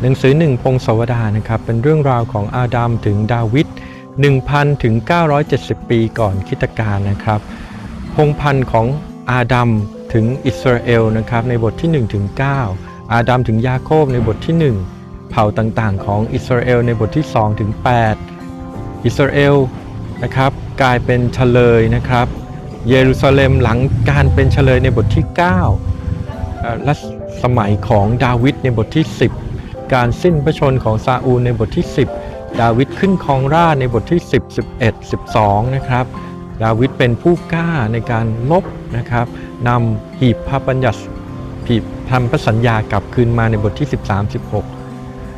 หนังสือหนึ่งพงศาวดารนะครับเป็นเรื่องราวของอาดัมถึงดาวิด1,000ถึง970 ปีก่อนคิตกาลนะครับ พงพันธ์ของอาดัมถึงอิสราเอลนะครับในบทที่1ถึง9อาดัมถึงยาโคบในบทที่ 1 เผ่าต่างๆ ของอิสราเอลในบทที่2ถึง8อิสราเอลนะครับกลายเป็นเฉลยนะครับ เยรูซาเล็มหลังการเป็นเฉลยในบทที่9เอ่อและสมัยของดาวิดในบทที่ 10 การสิ้นพระชนม์ของซาอูลในบทที่ 10 ดาวิดขึ้นครองราชในบทที่ 10 11 12 นะครับ ดาวิดเป็นผู้กล้าในการลบนะครับนำหีบพระบัญญัติหีบพันพระสัญญากลับคืนมาในบทที่ 13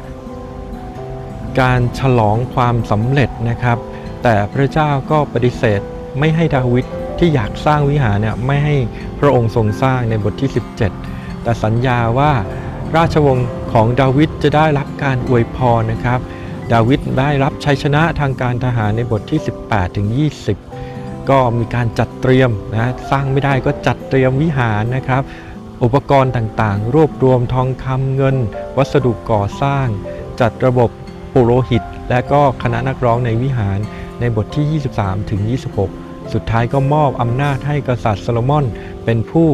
16 การฉลองความสำเร็จนะครับ แต่พระเจ้าก็ปฏิเสธไม่ให้ดาวิดที่อยากสร้างวิหารเนี่ยไม่ให้พระองค์ทรงสร้างในบทที่ 17 แต่สัญญาว่าราชวงศ์ ของดาวิดจะได้รับการอวยพรนะครับ ดาวิดได้รับชัยชนะทางการทหารในบทที่ 18ถึง20 ก็มีการจัดเตรียมนะสร้างไม่ได้ก็จัดเตรียมวิหารนะครับ อุปกรณ์ต่างๆ รวบรวมทองคำเงิน วัสดุก่อสร้าง จัดระบบปุโรหิต และก็คณะนักร้องในวิหารในบทที่ 23ถึง26 สุดท้ายก็มอบอำนาจให้กษัตริย์โซโลมอนเป็นผู้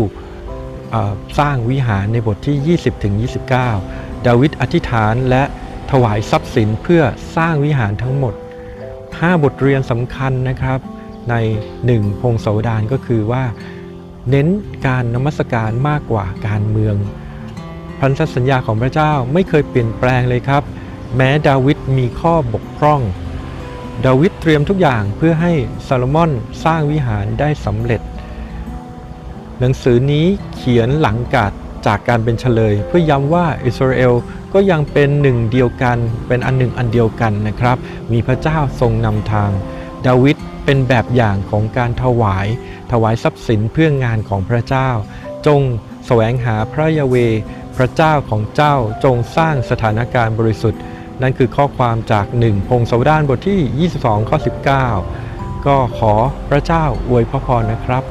สร้างวิหารในบทที่ 20ถึง29 ดาวิดอธิษฐานและถวายทรัพย์สินเพื่อสร้างวิหารทั้งหมด 5 บทเรียนสำคัญนะครับ ใน 1 พงศาวดารก็คือว่า เน้นการนมัสการมากกว่าการเมือง พันธสัญญาของพระเจ้าไม่เคยเปลี่ยนแปลงเลยครับ แม้ดาวิดมีข้อบกพร่อง ดาวิดเตรียมทุกอย่างเพื่อให้ซาโลมอนสร้างวิหารได้สำเร็จ หนังสือนี้เขียนหลังกาด จากการเป็นเฉลย เพื่อย้ำว่าอิสราเอลก็ยังเป็นหนึ่งเดียวกัน เป็นอันหนึ่งอันเดียวกันนะครับ มีพระเจ้าทรงนำทาง ดาวิดเป็นแบบอย่างของการถวาย ถวายทรัพย์สินเพื่องานของพระเจ้า จงแสวงหาพระยาเว พระเจ้าของเจ้าจงสร้างสถานการณ์บริสุทธิ์ นั่นคือข้อความจากหนึ่งพงศาวดารบทที่ 22 ข้อ 19 ก็ขอพระเจ้าอวยพระพรนะครับ